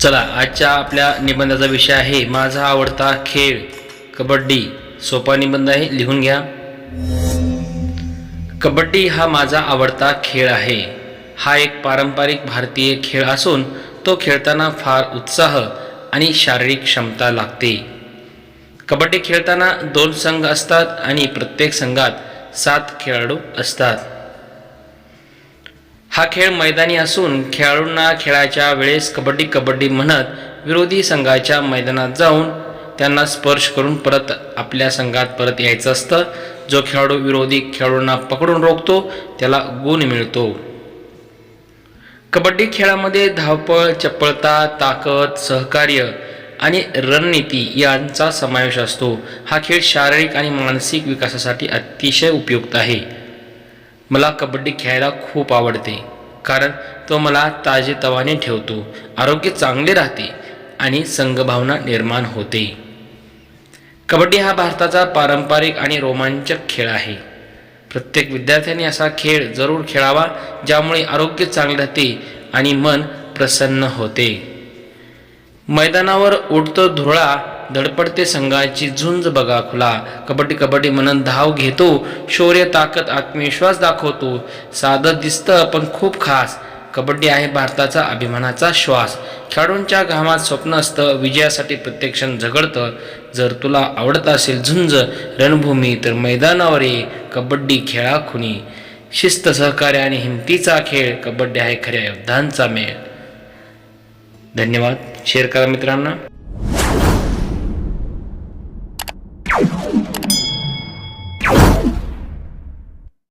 चला आजच्या आपल्या निबंधाचा विषय आहे माझा आवडता खेळ कबड्डी. सोपा निबंध आहे लिहून घ्या. कबड्डी हा माझा आवडता खेळ आहे. हा एक पारंपरिक भारतीय खेळ असून तो खेळताना फार उत्साह आणि शारीरिक क्षमता लागते. कबड्डी खेळताना दोन संघ असतात आणि प्रत्येक संघात सात खेळाडू असतात. हा खेळ मैदानी असून खेळाडूंना खेळाच्या वेळेस कबड्डी कबड्डी म्हणत विरोधी संघाच्या मैदानात जाऊन त्यांना स्पर्श करून परत आपल्या संघात परत यायचं असतं. जो खेळाडू विरोधी खेळाडूंना पकडून रोखतो त्याला गुण मिळतो. कबड्डी खेळामध्ये धावपळ चपळता ताकद सहकार्य आणि रणनीती यांचा समावेश असतो. हा खेळ शारीरिक आणि मानसिक विकासासाठी अतिशय उपयुक्त आहे. मला कबड्डी खेळायला खूप आवडते. कारण तो मला ताजेतवाने ठेवतो आरोग्य चांगले राहते आणि संघभावना निर्माण होते. कबड्डी हा भारताचा पारंपरिक आणि रोमांचक खेळ आहे. प्रत्येक विद्यार्थ्याने असा खेळ जरूर खेळावा ज्यामुळे आरोग्य चांगले राहते आणि मन प्रसन्न होते. मैदानावर उडतो धुळा धडपडते संघाची झुंज बघा खुला. कबड्डी कबड्डी म्हणून धाव घेतो. शौर्य ताकद आत्मविश्वास दाखवतो. साधं दिसतं पण खूप खास. कबड्डी आहे भारताचा अभिमानाचा श्वास. खेळाडूंच्या घामात स्वप्न असतं विजयासाठी प्रत्येक क्षण झगडतं. जर तुला आवडत असेल झुंज रणभूमी तर मैदानावर ये. कबड्डी खेळा खुनी. शिस्त सहकार्य आणि हिमतीचा खेळ. कबड्डी आहे खऱ्या योद्धांचा मेळ. धन्यवाद. शेअर करा मित्रांना.